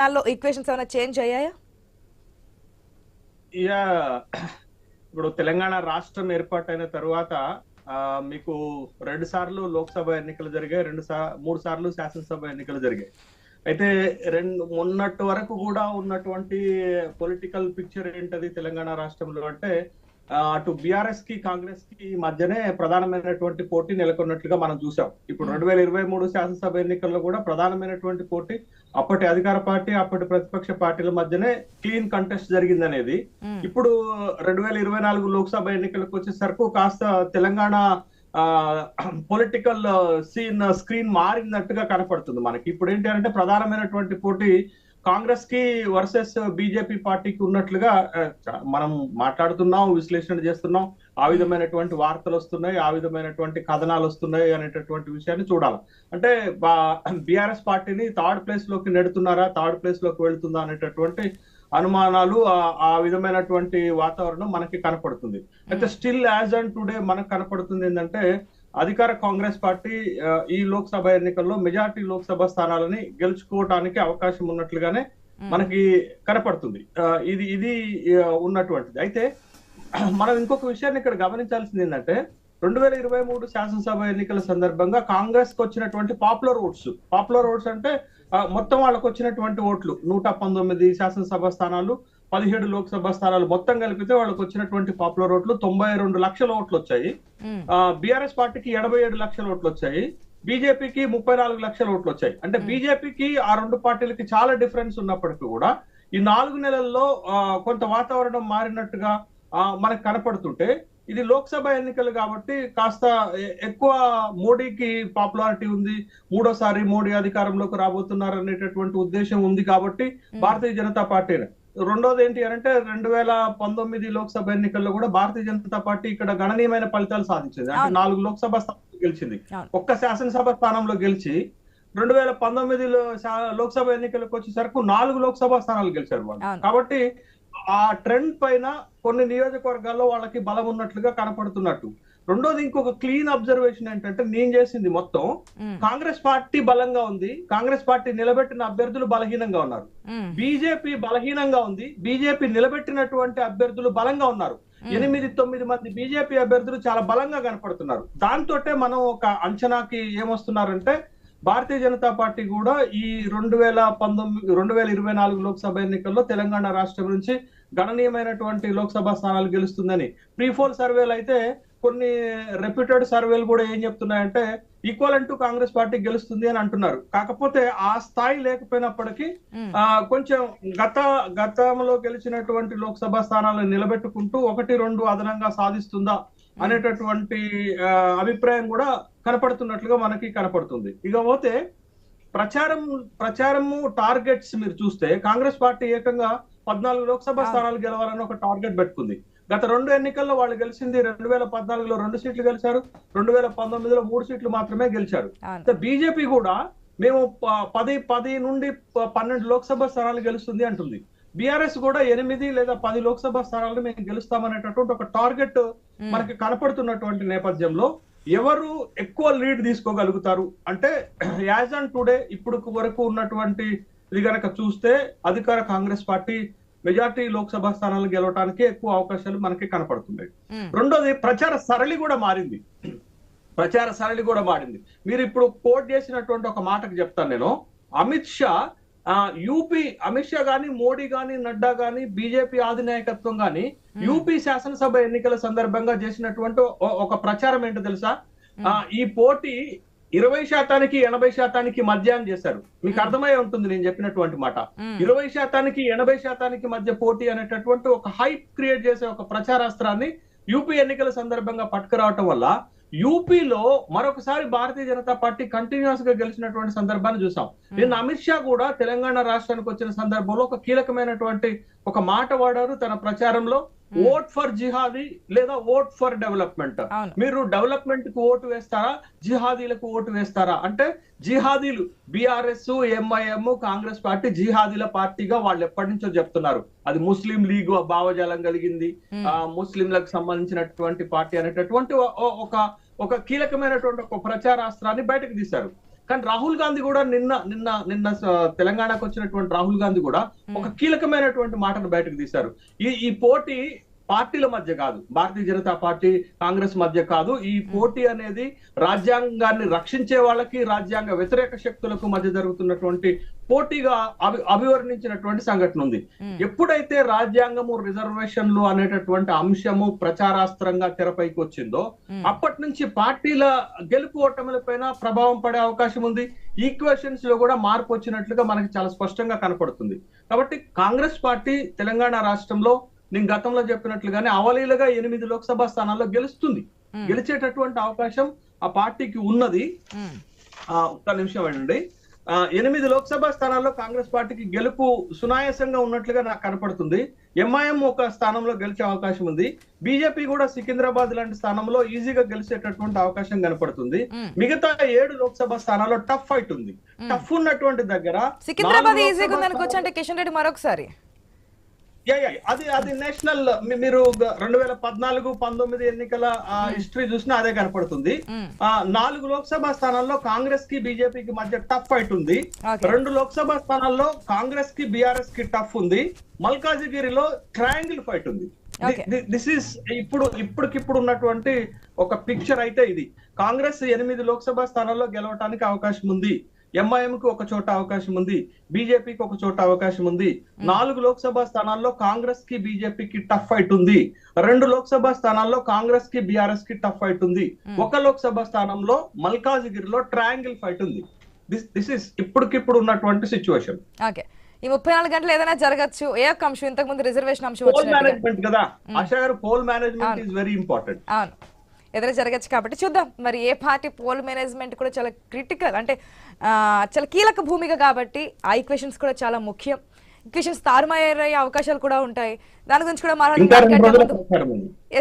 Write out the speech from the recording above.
తెలంగాణలో ఈక్వేషన్స్ ఏమైనా చేంజ్ అయ్యాయా? యా ఇప్పుడు తెలంగాణ రాష్ట్రం ఏర్పాటైన తర్వాత మీకు రెండు సార్లు లోక్సభ ఎన్నికలు జరిగాయి రెండు సా మూడు సార్లు శాసనసభ ఎన్నికలు జరిగాయి. అయితే రెండు మొన్నటి వరకు కూడా ఉన్నటువంటి పొలిటికల్ పిక్చర్ ఏంటది తెలంగాణ రాష్ట్రంలో అంటే అటు బీఆర్ఎస్కి కాంగ్రెస్కి మధ్యనే ప్రధానమైనటువంటి పోటీ నెలకొన్నట్లుగా మనం చూసాం. ఇప్పుడు రెండు వేల ఇరవై మూడు శాసనసభ ఎన్నికల్లో కూడా ప్రధానమైనటువంటి పోటీ అప్పటి అధికార పార్టీ అప్పటి ప్రతిపక్ష పార్టీల మధ్యనే క్లీన్ కంటెస్ట్ జరిగిందనేది. ఇప్పుడు రెండు వేల ఇరవై నాలుగు లోక్సభ ఎన్నికలకు వచ్చేసరికి కాస్త తెలంగాణ పొలిటికల్ సీన్ స్క్రీన్ మారినట్టుగా కనపడుతుంది మనకి. ఇప్పుడు ఏంటి అంటే ప్రధానమైనటువంటి పోటీ కాంగ్రెస్కి వర్సెస్ బీజేపీ పార్టీకి ఉన్నట్లుగా మనం మాట్లాడుతున్నాం విశ్లేషణ చేస్తున్నాం. ఆ విధమైనటువంటి వార్తలు వస్తున్నాయి ఆ విధమైనటువంటి కథనాలు వస్తున్నాయి అనేటటువంటి విషయాన్ని చూడాలి. అంటే బీఆర్ఎస్ పార్టీని థర్డ్ ప్లేస్లోకి నెడుతున్నారా థర్డ్ ప్లేస్లోకి వెళ్తుందా అనేటటువంటి అనుమానాలు ఆ విధమైనటువంటి వాతావరణం మనకి కనపడుతుంది. అయితే స్టిల్ యాజ్ అండ్ టుడే మనకు కనపడుతుంది ఏంటంటే అధికార కాంగ్రెస్ పార్టీ ఈ లోక్సభ ఎన్నికల్లో మెజార్టీ లోక్సభ స్థానాలని గెలుచుకోవటానికి అవకాశం ఉన్నట్లుగానే మనకి కనపడుతుంది. ఇది ఇది ఉన్నటువంటిది. అయితే మనం ఇంకొక విషయాన్ని ఇక్కడ గమనించాల్సింది ఏంటంటే రెండు వేల ఇరవై మూడు శాసనసభ ఎన్నికల సందర్భంగా కాంగ్రెస్కి వచ్చినటువంటి పాపులర్ ఓట్స్ పాపులర్ ఓట్స్ అంటే మొత్తం వాళ్ళకు వచ్చినటువంటి ఓట్లు. నూట పంతొమ్మిది శాసనసభ స్థానాలు పదిహేడు లోక్సభ స్థానాలు మొత్తం కలిపితే వాళ్ళకి వచ్చినటువంటి పాపులర్ ఓట్లు తొంభై రెండు లక్షల ఓట్లు వచ్చాయి. బీఆర్ఎస్ పార్టీకి ఎనభై ఏడు లక్షల ఓట్లు వచ్చాయి. బీజేపీకి ముప్పై నాలుగు లక్షల ఓట్లు వచ్చాయి. అంటే బీజేపీకి ఆ రెండు పార్టీలకి చాలా డిఫరెన్స్ ఉన్నప్పటికీ కూడా ఈ నాలుగు నెలల్లో కొంత వాతావరణం మారినట్టుగా మనకు కనపడుతుంటే ఇది లోక్సభ ఎన్నికలు కాబట్టి కాస్త ఎక్కువ మోడీకి పాపులారిటీ ఉంది. మూడోసారి మోడీ అధికారంలోకి రాబోతున్నారు అనేటటువంటి ఉద్దేశం ఉంది కాబట్టి భారతీయ జనతా పార్టీ రెండోది ఏంటి అంటే రెండు వేల పంతొమ్మిది లోక్సభ ఎన్నికల్లో కూడా భారతీయ జనతా పార్టీ ఇక్కడ గణనీయమైన ఫలితాలు సాధించింది అంటే. నాలుగు లోక్సభ స్థానాలు గెలిచింది. ఒక్క శాసనసభ స్థానంలో గెలిచి రెండు వేల పంతొమ్మిదిలో లోక్సభ ఎన్నికలకు వచ్చేసరికి నాలుగు లోక్సభ స్థానాలు గెలిచారు వాళ్ళు. కాబట్టి ఆ ట్రెండ్ పైన కొన్ని నియోజకవర్గాల్లో వాళ్ళకి బలం ఉన్నట్లుగా కనపడుతున్నట్టు రెండోది ఇంకొక క్లీన్ అబ్జర్వేషన్ ఏంటంటే నేను చేసింది మొత్తం. కాంగ్రెస్ పార్టీ బలంగా ఉంది కాంగ్రెస్ పార్టీ నిలబెట్టిన అభ్యర్థులు బలహీనంగా ఉన్నారు. బీజేపీ బలహీనంగా ఉంది బీజేపీ నిలబెట్టినటువంటి అభ్యర్థులు బలంగా ఉన్నారు ఎనిమిది తొమ్మిది మంది బీజేపీ అభ్యర్థులు చాలా బలంగా కనపడుతున్నారు దాంతోటే మనం ఒక అంచనాకి ఏమొస్తున్నారంటే భారతీయ జనతా పార్టీ కూడా ఈ రెండు వేల పంతొమ్మిది రెండు వేల ఇరవై నాలుగు లోక్సభ ఎన్నికల్లో తెలంగాణ రాష్ట్రం నుంచి గణనీయమైనటువంటి లోక్సభ స్థానాలు గెలుస్తుందని ప్రీ పోల్ సర్వేలు అయితే కొన్ని రెప్యూటెడ్ సర్వేలు కూడా ఏం చెప్తున్నాయంటే ఈక్వల్ టు కాంగ్రెస్ పార్టీ గెలుస్తుంది అని అంటున్నారు. కాకపోతే ఆ స్థాయి లేకపోయినప్పటికీ కొంచెం గత గతంలో గెలిచినటువంటి లోక్సభ స్థానాలను నిలబెట్టుకుంటూ ఒకటి రెండు అదనంగా సాధిస్తుందా అనేటటువంటి అభిప్రాయం కూడా కనపడుతున్నట్లుగా మనకి కనపడుతుంది. ఇక పోతే ప్రచారం ప్రచారము టార్గెట్స్ మీరు చూస్తే కాంగ్రెస్ పార్టీ ఏకంగా పద్నాలుగు లోక్సభ స్థానాలు గెలవాలని ఒక టార్గెట్ పెట్టుకుంది. గత రెండు ఎన్నికల్లో వాళ్ళు గెలిచింది రెండు వేల పద్నాలుగులో రెండు సీట్లు గెలిచారు రెండు వేల పంతొమ్మిదిలో మూడు సీట్లు మాత్రమే గెలిచారు. బీజేపీ కూడా మేము పది పది నుండి పన్నెండు లోక్సభ స్థానాలు గెలుస్తుంది అంటుంది. బీఆర్ఎస్ కూడా ఎనిమిది లేదా పది లోక్సభ స్థానాలు మేము గెలుస్తామనేటటువంటి ఒక టార్గెట్ మనకి కనపడుతున్నటువంటి నేపథ్యంలో ఎవరు ఎక్కువ లీడ్ తీసుకోగలుగుతారు అంటే యాజ్ అండ్ టుడే ఇప్పుడు వరకు ఉన్నటువంటి ఇది గనక చూస్తే అధికార కాంగ్రెస్ పార్టీ మెజార్టీ లోక్సభ స్థానాలు గెలవడానికి ఎక్కువ అవకాశాలు మనకి కనపడుతున్నాయి. రెండోది ప్రచార సరళి కూడా మారింది. ప్రచార సరళి కూడా మారింది. మీరు ఇప్పుడు కోట్ చేసినటువంటి ఒక మాటకు చెప్తాను నేను. అమిత్ షా యూపీ అమిత్ షా గాని మోడీ గాని నడ్డా గాని బీజేపీ అధినాయకత్వం గాని యూపీ శాసనసభ ఎన్నికల సందర్భంగా చేసినటువంటి ఒక ప్రచారం ఏంటో తెలుసా? ఈ పోటీ ఇరవై శాతానికి ఎనభై శాతానికి మధ్య అని చేశారు. మీకు అర్థమై ఉంటుంది నేను చెప్పినటువంటి మాట. ఇరవై శాతానికి ఎనభై శాతానికి మధ్య పోటీ అనేటటువంటి ఒక హైప్ క్రియేట్ చేసే ఒక ప్రచారాస్త్రాన్ని యూపీ ఎన్నికల సందర్భంగా పట్టుకురావటం వల్ల యూపీలో మరొకసారి భారతీయ జనతా పార్టీ కంటిన్యూస్గా గెలిచినటువంటి సందర్భాన్ని చూసాం. నిన్న అమిత్ షా కూడా తెలంగాణ రాష్ట్రానికి వచ్చిన సందర్భంలో ఒక కీలకమైనటువంటి ఒక మాట వాడారు తన ప్రచారంలో. ఓట్ ఫర్ జిహాదీ లేదా ఓట్ ఫర్ డెవలప్మెంట్. మీరు డెవలప్మెంట్కు ఓటు వేస్తారా? జిహాదీలకు ఓటు వేస్తారా? అంటే జిహాదీలు బీఆర్ఎస్ ఎంఐఎం కాంగ్రెస్ పార్టీ జిహాదీల పార్టీగా వాళ్ళు ఎప్పటి నుంచో చెప్తున్నారు. అది ముస్లిం లీగ్ భావజాలం కలిగింది. ఆ ముస్లింలకు సంబంధించినటువంటి పార్టీ అనేటటువంటి ఒక ఒక కీలకమైనటువంటి ఒక ప్రచారాస్త్రాన్ని బయటకు తీశారు. కానీ రాహుల్ గాంధీ కూడా నిన్న నిన్న నిన్న తెలంగాణకు వచ్చినటువంటి రాహుల్ గాంధీ కూడా ఒక కీలకమైనటువంటి మాటను బయటకు తీశారు. ఈ ఈ పోటీ పార్టీల మధ్య కాదు భారతీయ జనతా పార్టీ కాంగ్రెస్ మధ్య కాదు. ఈ పోటీ అనేది రాజ్యాంగాన్ని రక్షించే వాళ్ళకి రాజ్యాంగ వ్యతిరేక శక్తులకు మధ్య జరుగుతున్నటువంటి పోటీగా అభి అభివర్ణించినటువంటి సంఘటన ఉంది. ఎప్పుడైతే రాజ్యాంగము రిజర్వేషన్లు అనేటటువంటి అంశము ప్రచారాస్త్రంగా తెరపైకి వచ్చిందో. అప్పటి నుంచి పార్టీల గెలుపు ఓటముల పైన ప్రభావం పడే అవకాశం ఉంది. ఈక్వేషన్స్లో కూడా మార్పు వచ్చినట్లుగా మనకి చాలా స్పష్టంగా కనపడుతుంది. కాబట్టి కాంగ్రెస్ పార్టీ తెలంగాణ రాష్ట్రంలో నేను గతంలో చెప్పినట్లుగానే అవలీలుగా ఎనిమిది లోక్సభ స్థానాల్లో గెలుస్తుంది. గెలిచేటటువంటి అవకాశం ఆ పార్టీకి ఉన్నది. ఒక్క నిమిషం అండి ఎనిమిది లోక్సభ స్థానాల్లో కాంగ్రెస్ పార్టీకి గెలుపు సునాయాసంగా ఉన్నట్లుగా నాకు కనపడుతుంది. ఎంఐఎం ఒక స్థానంలో గెలిచే అవకాశం ఉంది. బీజేపీ కూడా సికింద్రాబాద్ లాంటి స్థానంలో ఈజీగా గెలిచేటటువంటి అవకాశం కనపడుతుంది. మిగతా ఏడు లోక్సభ స్థానాల్లో టఫ్ ఫైట్ ఉంది. టఫ్ ఉన్నటువంటి దగ్గర సికింద్రాబాద్ ఈజీగా ఉందనుకోవచ్చు అంటే కిషన్ రెడ్డి మరొకసారి. అది అది నేషనల్ మీరు రెండు వేల పద్నాలుగు పంతొమ్మిది ఎన్నికల హిస్టరీ చూసినా అదే కనపడుతుంది. ఆ, నాలుగు లోక్సభ స్థానాల్లో కాంగ్రెస్కి బీజేపీకి మధ్య టఫ్ ఫైట్ ఉంది. రెండు లోక్సభ స్థానాల్లో కాంగ్రెస్కి బీఆర్ఎస్కి టఫ్ ఉంది. మల్కాజిగిరిలో ట్రయాంగిల్ ఫైట్ ఉంది. దిస్ ఈస్ ఇప్పుడు ఇప్పటికిప్పుడు ఉన్నటువంటి ఒక పిక్చర్ అయితే ఇది. కాంగ్రెస్ ఎనిమిది లోక్సభ స్థానాల్లో గెలవటానికి అవకాశం ఉంది. ఎంఐఎం కి ఒక చోట అవకాశం ఉంది బీజేపీకి ఒక చోట అవకాశం ఉంది. నాలుగు లోక్సభ స్థానాల్లో కాంగ్రెస్కి బీజేపీకి టఫ్ ఫైట్ ఉంది. రెండు లోక్సభ స్థానాల్లో కాంగ్రెస్కి బీఆర్ఎస్కి టఫ్ ఫైట్ ఉంది. ఒక లోక్సభ స్థానంలో మల్కాజిగిరిలో ట్రయాంగిల్ ఫైట్ ఉంది. దిస్ దిస్ ఇస్ ఇప్పటికిప్పుడు ఉన్నటువంటి సిచ్యువేషన్ ఓకే. ఈ ముప్పై నాలుగు గంటలు ఏదైనా జరగచ్చు ఏ ఒక్క అంశం ఇంతకు ముందు రిజర్వేషన్ అంశం పోల్ మేనేజ్మెంట్ కదా. ఆశా గారు poll management is very important అవును. ఎదురు జరగచ్చు కాబట్టి చూద్దాం. మరి ఏ పార్టీ పోల్ మేనేజ్మెంట్ కూడా చాలా క్రిటికల్ అంటే చాలా కీలక భూమిక కాబట్టి ఆ ఈక్వేషన్స్ కూడా చాలా ముఖ్యం. ఈక్వేషన్స్ తారుమారయ్యే అవకాశాలు కూడా ఉంటాయి. దాని గురించి కూడా మాట్లాడుకుంటే